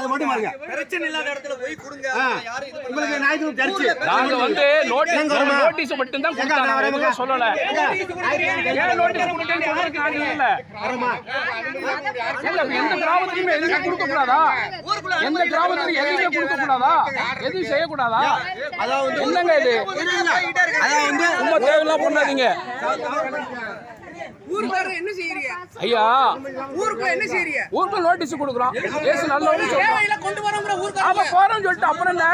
அது மட்டும் பாருங்க பிரச்சனை இல்லாத இடத்துல போய் கொடுங்க ஆ. யாரும் இது பண்ண உங்களுக்கு ஞாயிற்று தெரிச்சு நாங்க வந்து நோட்டீஸ் நோட்டீஸ் மட்டும் தான் சொல்லல ஏன் நோட்டீஸ் கொடுத்தேன்னு சொல்றதுக்கு நாங்க இல்ல ஏங்க, எந்த கிராமத்துலயுமே எதுவுமே கொடுக்க கூடாதா எந்த கிராமத்துலயும் எதுவுமே கொடுக்க கூடாதா எதுவும் செய்யக்கூடாதா அதாவது என்னங்க இது அதான் வந்து சும்மா தேவையில்லாம் பண்ணாதீங்க ஊருக்குள்ள என்ன செய்யறீங்க ஐயா. ஊருக்குள்ள என்ன செய்யறீங்க ஊருக்கு நோட்டீஸ் கொடுக்குறோம். ஏசு சொல்றோம். தேவையில்ல கொண்டு வரோங்கிற ஊருக்கு ஆமா போறோம்னு சொல்லிட்டு அப்புறம் என்ன?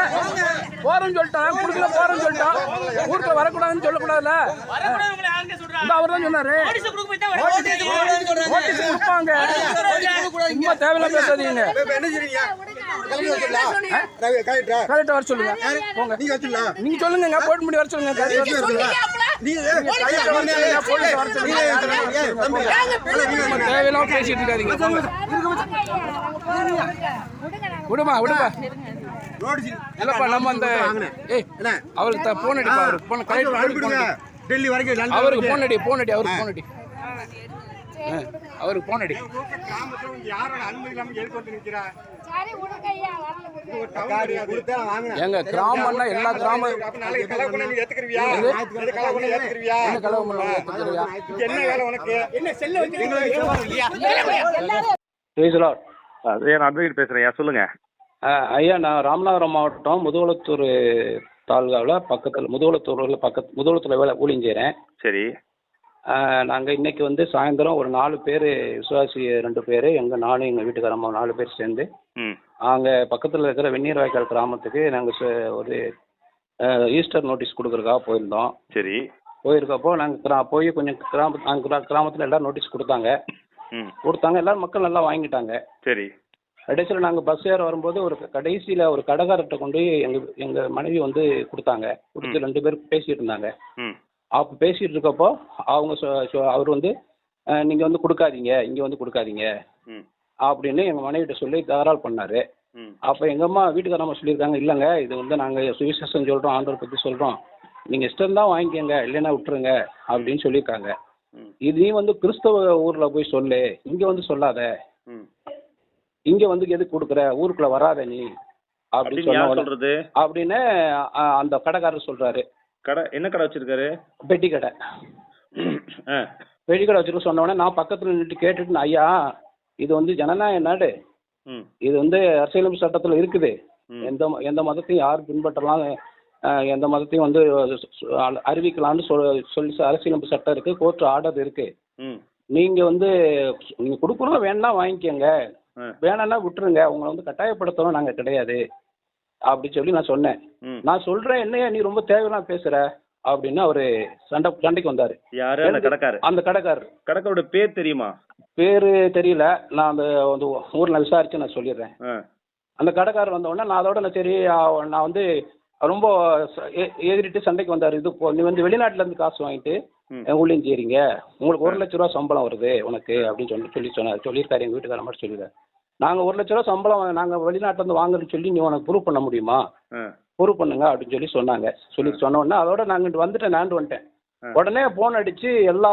போறோம்னு சொல்லிட்டான் குடுக்கல போறோம்னு சொல்லிட்டான் ஊருக்குள்ள வரக்கூடாதுன்னு இந்த அவர் தான் சொன்னாரு நோட்டீஸ் கொடுப்பாங்க. சும்மா தேவையில்லாம் பேசாதீங்க. இப்ப என்ன செய்றீங்க? கிளம்பி வச்சிடலாம் ரவி கலெக்டரா கரெக்டா வர சொல்லுங்க. போங்க. நீங்க சொல்லுங்க. போட் பண்ணி வர சொல்லுங்க. தேவையில்லாம பேசிட்டு இருக்காதீங்க. விடுமா விடுமா. இல்லப்பா நம்ம அந்த. ஏய் என்ன? அவருக்கு போன் அடிப்பா அவருக்கு போன். கரெக்ட் டெல்லி வரைக்கும் அவருக்கு. போன் அடி போன் அடி அவருக்கு போன் அடி. ஆ, அவருக்கு போன் அடி. எங்க கிராமம்னா எல்லா கிராம நான் அட்வொகேட் பேசுறேன் சொல்லுங்க. ஐயா நான் ராமநாதபுரம் மாவட்டம் முதுகுளத்தூர் தாலுகாவில் பக்கத்தில் முதுகுளத்தூரில் பக்கத்து முதுகுளத்தில் வேலை ஊழியம் செய்கிறேன் சரி. நாங்கள் இன்னைக்கு வந்து சாயந்தரம் ஒரு நாலு பேர் விசுவாசி ரெண்டு பேர் எங்கள் நானும் எங்கள் வீட்டுக்காரம்மா நாலு பேர் சேர்ந்து அங்கே பக்கத்தில் இருக்கிற வெந்நீர் வாய்க்கால் கிராமத்துக்கு நாங்கள் ஒரு ஈஸ்டர் நோட்டீஸ் கொடுக்குறதுக்காக போயிருந்தோம். சரி. போயிருக்கப்போ நாங்கள் கிரா போய் கொஞ்சம் கிராம அங்கே கிராமத்தில் எல்லோரும் நோட்டீஸ் கொடுத்தாங்க. கொடுத்தாங்க. எல்லாரும் மக்கள் நல்லா வாங்கிட்டாங்க. சரி. கடைசியில் நாங்கள் பஸ் ஏற வரும்போது ஒரு கடைசியில் ஒரு கடைக்காரர்கிட்ட கொண்டு போய் எங்கள் எங்கள் மனைவி வந்து கொடுத்தாங்க. கொடுத்து ரெண்டு பேரும் பேசிட்டு இருந்தாங்க. அப்போ பேசிட்டு இருக்கப்போ அவங்க அவர் வந்து நீங்கள் வந்து கொடுக்காதீங்க இங்கே வந்து கொடுக்காதீங்க. அப்படின்னு எங்கள் மனைவிட்ட சொல்லி தகராறு பண்ணார். அப்போ எங்கள் அம்மா வீட்டுக்காரம்மா சொல்லியிருக்காங்க இல்லைங்க இது வந்து நாங்கள் சுவிசேஷம் சொல்கிறோம் ஆண்டவர் பற்றி சொல்கிறோம் நீங்கள் இஷ்டம் தான் வாங்கிக்கோங்க இல்லைன்னா விட்டுருங்க. அப்படின்னு சொல்லியிருக்காங்க. இது நீ வந்து கிறிஸ்தவ ஊரில் போய் சொல்லு இங்கே வந்து சொல்லாத. இங்கே வந்து எதுக்கு கொடுக்குற? ஊருக்குள்ளே வராத நீ. அப்படின்னு சொல்றது? அப்படின்னு அந்த கடைக்காரர் சொல்கிறாரு கடை என்ன கடை வச்சிருக்காரு? பெட்டி கடை. பெட்டி கடை வச்சுட்டு சொன்ன உடனே நான் பக்கத்தில் நின்றுட்டு கேட்டுட்டு ஐயா இது வந்து ஜனநாயக நாடு. இது வந்து அரசியலமைப்பு சட்டத்தில் இருக்குது. எந்த எந்த மதத்தையும் யார் பின்பற்றலாம் எந்த மதத்தையும் வந்து அறிவிக்கலாம்னு சொல் சொல்லி அரசியலமைப்பு சட்டம் இருக்குது கோர்ட் ஆர்டர் இருக்குது ம். நீங்கள் வந்து நீங்கள் கொடுக்குறோம் வேணா வாங்கிக்கோங்க. ஆ. வேணான்னா விட்டுருங்க. உங்களை வந்து கட்டாயப்படுத்தவும் நாங்கள் கிடையாது. அப்படி சொல்லி நான் சொன்னேன். நான் சொல்கிறேன் என்னையா நீ ரொம்ப தேவையெல்லாம் பேசுகிற அப்படின்னு அவர் சண்டை சண்டைக்கு வந்தார். யாரு? அந்த கடைக்காரு அந்த கடைக்காரர். கடைக்காரோட பேர் தெரியுமா? பேர் தெரியல. நான் அந்த ஊரில் விசாரித்து நான் சொல்லிடுறேன். அந்த கடைக்காரர் வந்த உடனே நான் அதோட நான் சரி நான் வந்து ரொம்ப எதிரிட்டு சண்டைக்கு வந்தார். இது நீ வந்து வெளிநாட்டுல இருந்து காசு வாங்கிட்டு ம். என் ஊழியம் செய்றீங்க உங்களுக்கு ஒரு லட்ச ரூபா சம்பளம் வருது உனக்கு அப்படின்னு சொல்லி சொல்லி சொன்னார். சொல்லியிருக்காரு எங்கள் வீட்டுக்கார மாதிரி சொல்லியிருக்காரு நாங்கள் ஒரு லட்ச ரூபா சம்பளம் நாங்கள் வெளிநாட்டுல இருந்து வாங்குறேன்னு சொல்லி நீ உனக்கு ப்ரூவ் பண்ண முடியுமா? ஆ. ப்ரூவ் பண்ணுங்க அப்படின்னு சொல்லி சொன்னாங்க. சொல்லி சொன்ன உடனே அதோட நாங்கள் இங்கிட்டு வந்துட்டேன் நான் வந்துட்டேன். ஆ. உடனே ஃபோன் அடிச்சு எல்லா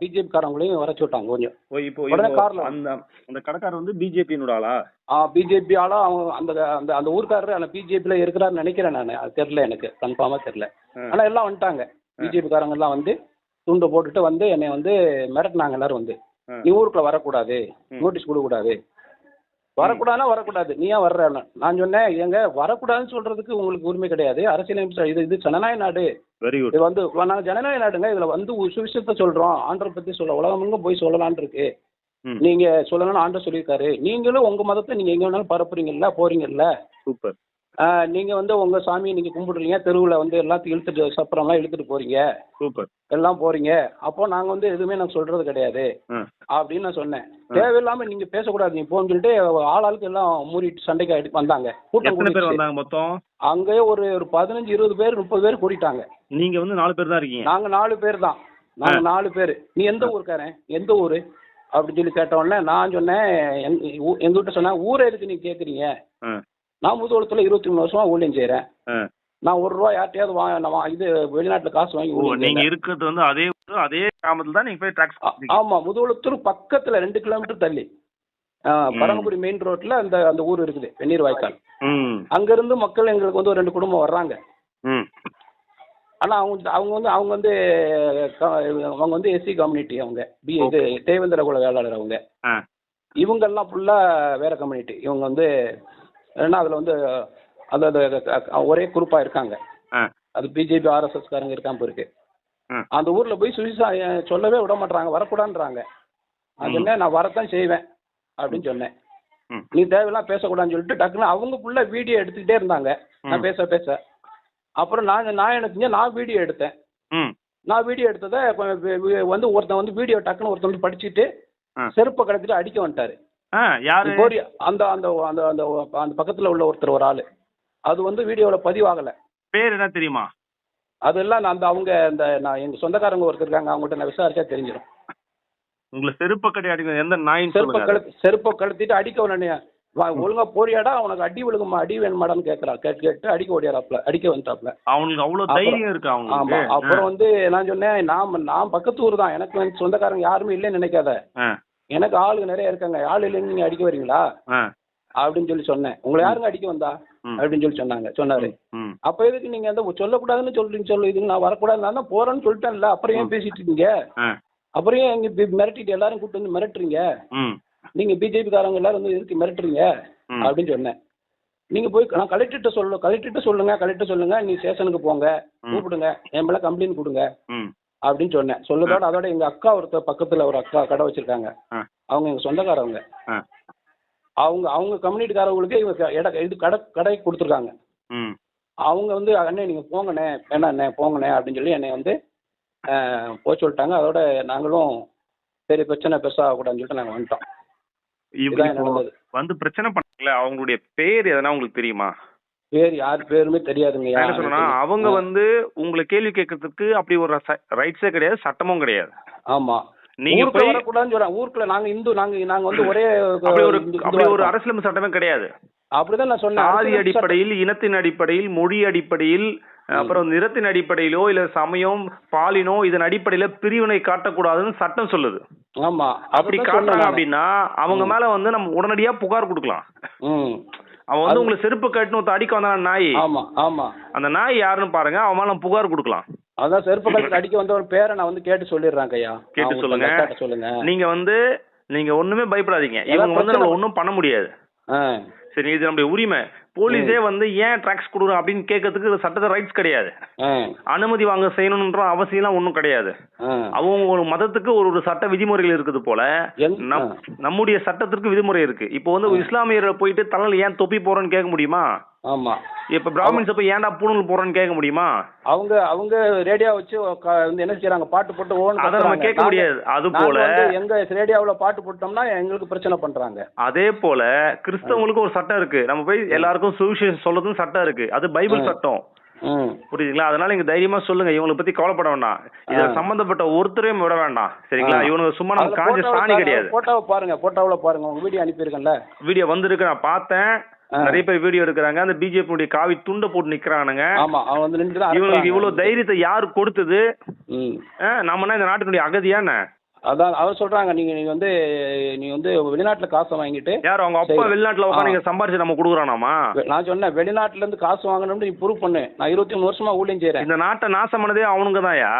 பிஜேபி காரங்களையும் வர விட்டாங்க கொஞ்சம். ஓ இப்போ உடனே இப்போ கார்ல அந்த அந்த கடைக்காரர் வந்து பிஜேபியினோட ஆளா? பிஜேபி ஆளா அவங்க அந்த அந்த அந்த ஊர்க்காரர் அந்த பிஜேபியில் இருக்கிறாருன்னு நினைக்கிறேன் நான். அது தெரில எனக்கு கன்ஃபார்மாக தெரில ஆ. ஆனால் எல்லாம் வந்துட்டாங்க. பிஜேபி காரங்க எல்லாம் வந்து துண்டை போட்டுட்டு வந்து என்னை வந்து மிரட்டினாங்க எல்லாரும் வந்து. ஆ. நீ ஊருக்குள்ள வரக்கூடாது. ம். நோட்டீஸ் கொடுக்கக்கூடாது. வரக்கூடாதுன்னா வரக்கூடாது. நீ ஏன் வர்ற? நான் சொன்னேன் ஏங்க வரக்கூடாதுன்னு சொல்றதுக்கு உங்களுக்கு உரிமை கிடையாது. அரசியலமைப்பு இது இது ஜனநாயக நாடு. வெரி குட் இது வந்து நாங்கள் ஜனநாயக நாடுங்க இதில் வந்து ஒரு சுவிசேஷத்தை சொல்கிறோம் ஆண்டரை பற்றி சொல்ல உலகமெங்கும் போய் சொல்லலாம்னு இருக்கு. நீங்க சொல்லணும்னு ஆண்டர் சொல்லியிருக்காரு. நீங்களும் உங்க மதத்தை நீங்க எங்க வேணாலும் பரப்புறீங்கல்ல போறீங்கல்ல? சூப்பர் நீங்க வந்து உங்க சாமியை நீங்க கும்பிடுறீங்க தெருவில் வந்து எல்லாத்தையும் இழுத்துட்டு சப்பரம்லாம் இழுத்துட்டு போறீங்க. சூப்பர். எல்லாம் போறீங்க. அப்போ நாங்க வந்து எதுவுமே நான் சொல்றது கிடையாது. அப்படின்னு நான் சொன்னேன். தேவையில்லாம நீங்க பேசக்கூடாது நீ போன்னு சொல்லிட்டு ஆளாளுக்கு எல்லாம் மூடிட்டு சண்டைக்கு அடி- வந்தாங்க. கூட்டம் பேர். வந்தாங்க மொத்தம்? அங்கேயே ஒரு ஒரு பதினஞ்சு இருபது பேர் முப்பது பேர் கூட்டிட்டாங்க நீங்க வந்து நாலு பேர் தான் இருக்கீங்க? நாங்க நாலு பேர் தான். நாங்க நாலு பேர். நீ எந்த ஊருக்காரன்? எந்த ஊரு? அப்படின்னு சொல்லி கேட்ட உடனே நான் சொன்னேன் எங்க ஊ- எங்க வீட்டை சொன்னேன் ஊரை எதுக்கு நீங்க கேக்குறீங்க? நான் முதுகுளத்துல இருபத்தி மூணு வருஷமா ஊழியம் செய்றேன். ஆ. நான் ஒரு ரூபா யார்ட்டையாவது வா இது வெளிநாட்டுல காசு வாங்கி நீங்க. இருக்கிறது வந்து அதே அதே கிராமத்துல தான் நீங்க போய் டாக்ஸ் ஆமா முதுகுளத்தூர் பக்கத்துல ரெண்டு கிலோமீட்டர் தள்ளி. பரமக்குடி மெயின் ரோட்ல அந்த அந்த ஊர் இருக்குது வெந்நீர் வாய்க்கால். ம். அங்கிருந்து மக்கள் எங்களுக்கு வந்து ஒரு ரெண்டு குடும்பம் வர்றாங்க. ஆனா அவங்க அவங்க வந்து அவங்க வந்து அவங்க வந்து எஸ்சி கம்யூனிட்டி அவங்க. பி இது தேவேந்திர குல வேளாளர் அவங்க. இவங்கெல்லாம் ஃபுல்லா வேற கம்யூனிட்டி இவங்க வந்து ஏன்னா அதுல வந்து அது ஒரே குரூப்பா இருக்காங்க. அது பிஜேபி ஆர்எஸ்எஸ் காரங்க இருக்காம இருக்கு. அந்த ஊர்ல போய் சுவிசா சொல்லவே விட மாட்டாங்க வரக்கூடாதுன்றாங்க. அது என்ன நான் வரத்தான் செய்வேன் அப்படின்னு சொன்னேன். நீ தேவையெல்லாம் பேசக்கூடாதுன்னு சொல்லிட்டு டக்குன்னு அவங்க ஃபுல்லா வீடியோ எடுத்துக்கிட்டே இருந்தாங்க. நான் பேச பேச. அப்புறம் நான் நான் என்ன செஞ்சேன் நான் வீடியோ எடுத்தேன். நான் வீடியோ எடுத்ததை வந்து ஒருத்தன் வந்து வீடியோ டக்குன்னு ஒருத்தன் வந்து படிச்சுட்டு. செருப்பை கடத்திட்டு அடிக்க வந்துட்டாரு. கோரி அந்த அந்த அந்த அந்த அந்த பக்கத்துல உள்ள ஒருத்தர் ஒரு ஆளு. அது வந்து வீடியோல பதிவாகல. பேர் என்ன தெரியுமா? அதெல்லாம் நான் அந்த அவங்க இந்த நான் எங்க சொந்தக்காரங்க ஒருத்தர் இருக்காங்க அவங்ககிட்ட நான் விசாரிச்சா தெரிஞ்சிடும் உங்களை செருப்பு கட்டி எந்த நாயின்னு செருப்பை கழுத்து செருப்பை கழுத்திட்டு அடிக்க உடனே ஒழுங்கா போறியாடா உனக்கு அடி விழுகுமா அடி வேணுமாடான்னு கேட்கறா கேட்டு கேட்டு அடிக்க ஓடியாராப்ல அடிக்க வந்துட்டாப்ல. அவங்களுக்கு அவ்வளவு தைரியம் இருக்கு ஆமா அவங்களுக்கு அப்புறம் வந்து நான் சொன்னேன் நான் நான் பக்கத்து ஊர் தான் எனக்கு சொந்தக்காரங்க யாருமே இல்லைன்னு நினைக்காத. எனக்கு ஆளுங்க நிறைய இருக்காங்க. ஆள் இல்லைன்னு நீங்க அடிக்க வரீங்களா? அப்படின்னு சொல்லி சொன்னேன். உங்களை யாருங்க அடிக்க வந்தா. அப்படின்னு சொல்லி சொன்னாங்க. சொன்னாரு. அப்ப எதுக்கு நீங்க அந்த சொல்லக்கூடாதுன்னு சொல்றீங்க? சொல்லு இதுக்கு நான் வரக்கூடாது நான் தான் போறேன்னு சொல்லிட்டேன்ல. அப்புறம் ஏன் பேசிட்டு இருக்கீங்க? அப்புறம் ஏன் இங்க மிரட்டிட்டு எல்லாரும் கூட்டு வந்து மிரட்டுறீங்க? நீங்க பிஜேபி காரங்க எல்லாரும் வந்து எதுக்கு மிரட்டுறீங்க. அப்படின்னு சொன்னேன். நீங்க போய் நான் கலெக்டர்கிட்ட சொல்லு கலெக்டர்கிட்ட சொல்லுங்க கலெக்டர் சொல்லுங்க நீ ஸ்டேஷனுக்கு போங்க கூப்பிடுங்க என் மேல கம்ப்ளைண்ட் கொடுங்க. அப்படின்னு சொன்னேன். சொல்லதோட அதோட எங்க அக்கா ஒருத்தர் பக்கத்துல ஒரு அக்கா கடை வச்சிருக்காங்க. அவங்க எங்க சொந்தக்காரவங்க. அவங்க அவங்க கம்யூனிட்டிக்காரவங்களுக்கு இவங்க இது கடை கடை கொடுத்துருக்காங்க. அவங்க வந்து அண்ணே நீங்கள் போங்கண்ணே வேணாண்ணே போங்கண்ணே அப்படின்னு சொல்லி என்னை வந்து போக சொல்லிட்டாங்க. அதோட நாங்களும் சரி பிரச்சனை பெருசாக ஆகக்கூடாதுன்னு சொல்லிட்டு நாங்கள் வந்துட்டோம். வந்து பிரச்சனை பண்ணல அவங்களுடைய பேர் எதனா உங்களுக்கு தெரியுமா? பேர் யார் பேருமே தெரியாதுங்க என்ன சொல்றேன்னா அவங்க வந்து உங்களை கேள்வி கேட்கறதுக்கு அப்படி ஒரு ரைட்ஸே கிடையாது சட்டமும் கிடையாது. ஆமா. நீங்க போய் வரக்கூடாதுன்னு ஊருக்குள்ள நாங்க இந்து நாங்க நாங்க வந்து ஒரே அப்படி ஒரு அப்படி ஒரு அரசியலமைப்பு சட்டமே கிடையாது. அப்படிதான் நான் சொன்னேன். சாதி சட்டம்- அடிப்படையில் இனத்தின் அடிப்படையில் மொழி அடிப்படையில் அப்புறம் நிறத்தின் அடிப்படையிலோ இல்ல சமயம் பாலினோ இதன் அடிப்படையில பிரிவினை காட்டக்கூடாதுன்னு சட்டம் சொல்லுது. ஆமா. அப்படி காட்டுறாங்க. அப்படின்னா அவங்க மேல வந்து நம்ம உடனடியா புகார் கொடுக்கலாம். அவன் வந்து உங்களை செருப்பு கட்டுன்னு ஒருத்தன் அடிக்க வந்தான் நாய். ஆமா ஆமா. அந்த நாய் யாருன்னு பாருங்க அவன் மேல புகார் கொடுக்கலாம். அதான் செருப்பு கழுத்து அடிக்க வந்த ஒரு பேரை நான் வந்து கேட்டு சொல்லிடுறேன் கையா கேட்டு சொல்லுங்க. சொல்லுங்க. நீங்க வந்து நீங்க ஒண்ணுமே பயப்படாதீங்க. இவங்க வந்து நம்ம ஒண்ணும் பண்ண முடியாது. சரி இது நம்முடைய உரிமை. போலீஸே வந்து ஏன் ட்ராக்ஸ் கொடுக்குறோம் அப்படின்னு கேட்கறதுக்கு சட்டத்தை ரைட்ஸ் கிடையாது. அனுமதி வாங்க செய்யணுன்ற அவசியம்லாம் ஒன்றும் கிடையாது. அவங்க ஒரு மதத்துக்கு ஒரு ஒரு சட்ட விதிமுறைகள் இருக்குது போல. நம்முடைய சட்டத்திற்கு விதிமுறை இருக்கு. இப்போ வந்து இஸ்லாமியரை போயிட்டு தலையில ஏன் தொப்பி போறேன்னு கேட்க முடியுமா? ஆமா. இப்ப பிராமின்ஸ் போய் ஏன்டா பூணூல் போறேன்னு கேட்க முடியுமா? அவங்க அவங்க ரேடியோ வச்சு வந்து என்ன செய்றாங்க? பாட்டு போட்டு ஓன் அதை நம்ம கேட்க முடியாது. அது போல எங்க ரேடியோவுல பாட்டு போட்டோம்னா எங்களுக்கு பிரச்சனை பண்றாங்க. அதே போல கிறிஸ்தவங்களுக்கு ஒரு சட்டம் இருக்கு. நம்ம போய் எல்லாருக்கும் சுவிசேஷம் சொல்றதுன்னு சட்டம் இருக்கு. அது பைபிள் சட்டம். புரியுதுங்களா? அதனால நீங்க தைரியமா சொல்லுங்க. இவங்களை பத்தி கவலைப்பட வேண்டாம். இதுல சம்பந்தப்பட்ட ஒருத்தரையும் விட வேண்டாம். சரிங்களா. இவனுக்கு சும்மா நம்ம காஞ்ச சாணி கிடையாது. போட்டோவை பாருங்க. போட்டோவுல பாருங்க. உங்க வீடியோ அனுப்பியிருக்கேன்ல. வீடியோ வந்திருக்கு நான் பார்த்தேன். நிறைய பேர் வீடியோ எடுக்கிறாங்க. அந்த பிஜேபி காவி துண்டை போட்டு நிக்கிறானுங்க. இவங்களுக்கு இவ்வளவு தைரியத்தை யாரு கொடுத்தது? நம்மனா இந்த நாட்டுக்குடைய அகதியான அதான் அவர் சொல்றாங்க நீங்க நீங்க வந்து நீ வந்து வெளிநாட்டுல காசை வாங்கிட்டு யார் அவங்க அப்பா. வெளிநாட்டுல. உட்காந்து நீங்க சம்பாரிச்சு நம்ம கொடுக்குறானாமா? நான் சொன்னேன் வெளிநாட்டுல இருந்து காசு வாங்கணும்னு நீ ப்ரூவ் பண்ணு. நான் இருபத்தி மூணு வருஷமா ஊழியம் செய்யறேன் இந்த நாட்டை நாசம் பண்ணதே அவனுங்க தான்யா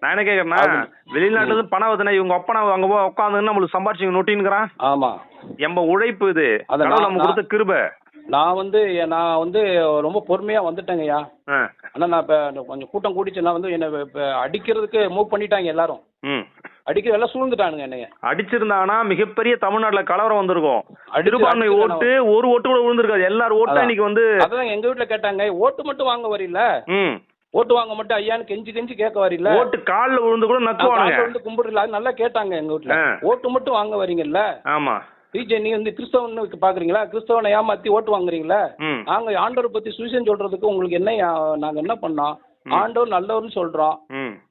நான் என்ன கேக்குறேன்னா வெளிநாட்டுல இருந்து பணம் வருதுன்னா இவங்க அப்பா அங்க போய் உட்காந்து நம்மளுக்கு சம்பாரிச்சு நொட்டின்னுக்கிறான். ஆமா. எம்ப உழைப்பு இது. அத கடவுள் நான்- நம்ம கொடுத்த கிருபை. நான் வந்து நான் வந்து ரொம்ப பொறுமையா வந்துட்டேங்கய்யா. ஆனா நான் இப்ப கொஞ்சம் கூட்டம் கூடிச்சு நான் வந்து என்ன அடிக்கிறதுக்கு மூவ் பண்ணிட்டாங்க எல்லாரும். அடிக்கிற எல்லாம் சூழ்ந்துட்டானுங்க என்னைய. அடிச்சிருந்தாங்கன்னா மிகப்பெரிய தமிழ்நாட்டுல கலவரம் வந்திருக்கும். அடிச்சு ஓட்டு ஒரு ஓட்டு கூட விழுந்திருக்காது. எல்லாரும் ஓட்டு. இன்னைக்கு வந்து அதான் எங்க வீட்டுல கேட்டாங்க ஓட்டு மட்டும் வாங்க ம். ஓட்டு வாங்க மட்டும் ஐயான்னு கெஞ்சி கெஞ்சி கேட்க வரீல்ல ஓட்டு கால்ல விழுந்து கூட வந்து கும்பிடுறீங்களா அது நல்லா கேட்டாங்க எங்க வீட்டுல. ஆ. ஓட்டு மட்டும் வாங்க வரீங்கல்ல? ஆமா. பிஜே நீ வந்து கிறிஸ்தவன்னு பாக்குறீங்களா? கிறிஸ்தவனை ஏமாத்தி ஓட்டு வாங்குறீங்களா? நாங்க ஆண்டவரை பத்தி சுவிசேஷம் சொல்றதுக்கு உங்களுக்கு என்ன நாங்க என்ன பண்ணோம்? ஆண்டவர் நல்லவர்னு சொல்றோம்.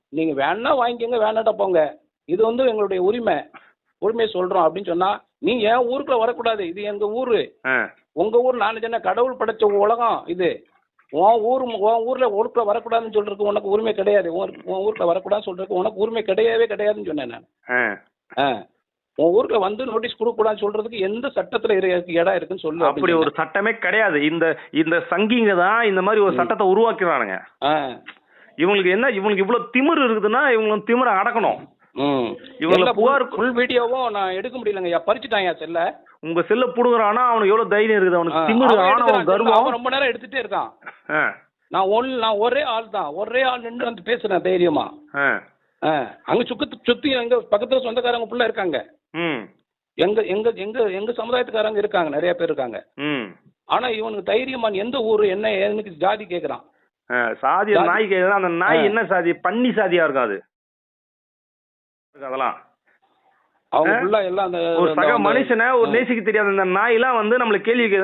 நீங்க வேணா வாங்கிக்கோங்க வேணாட்ட போங்க. இது வந்து எங்களுடைய உரிமை. உரிமையை சொல்றோம் அப்படின்னு சொன்னா நீ ஏன் ஊருக்குள்ள வரக்கூடாது? இது எங்க ஊரு. உங்க ஊர் நான் சொன்ன கடவுள் படைச்ச உலகம் இது? உன் ஊர் உன் ஊர்ல ஊருக்குள்ள வரக்கூடாதுன்னு சொல்றதுக்கு உனக்கு உரிமை கிடையாது. உன் ஊருக்குள்ள வரக்கூடாதுன்னு சொல்றதுக்கு உனக்கு உரிமை கிடையவே கிடையாதுன்னு சொன்னேன் நான். உன் ஊர்ல வந்து நோட்டீஸ் கொடுக்க சொல்றதுக்கு எந்த சட்டத்துல இடம் இருக்குன்னு சொல்லு அப்படி ஒரு சட்டமே கிடையாது. இந்த இந்த சங்கிங்க தான் இந்த மாதிரி ஒரு சட்டத்தை உருவாக்குறானுங்க. இவங்களுக்கு என்ன இவங்களுக்கு இவ்வளவு திமிரு இருக்குதுன்னா இவங்களுக்கு திமிரை அடக்கணும். ம். இவங்கள புகார் ஃபுல் வீடியோவும் நான் எடுக்க முடியலங்க. பறிச்சுட்டாங்க செல்ல. உங்க செல்ல புடுங்குறானா அவனுக்கு எவ்வளவு தைரியம் இருக்குது? அவனுக்கு திமிரு ஆணவம் கர்வம். அவன் ரொம்ப நேரம் எடுத்துட்டே இருக்கான். நான் ஒன் நான் ஒரே ஆள் தான். ஒரே ஆள் நின்று வந்து பேசுறேன் தைரியமா. அங்க சுக்கத்து சுத்தி எங்க பக்கத்துல சொந்தக்காரங்க புள்ள இருக்காங்க. எங்க எங்க எங்க எங்க சமுதாயத்துக்காரங்க இருக்காங்க. நிறைய பேர் இருக்காங்க. ஆனா இவனுக்கு தைரியமா எந்த ஊரு என்ன எனக்கு ஜாதி கேக்குறான். சாதி நாய் கேக்குது அந்த நாய். என்ன சாதி? பன்னி சாதியா இருக்கும் அது அதெல்லாம் அவங்க? ஃபுல்லா எல்லாம் அந்த ஒரு சக மனுஷனை ஒரு. நேசிக்க தெரியாத அந்த நாயெல்லாம் வந்து நம்மள கேள்வி கேக்குதுன்னா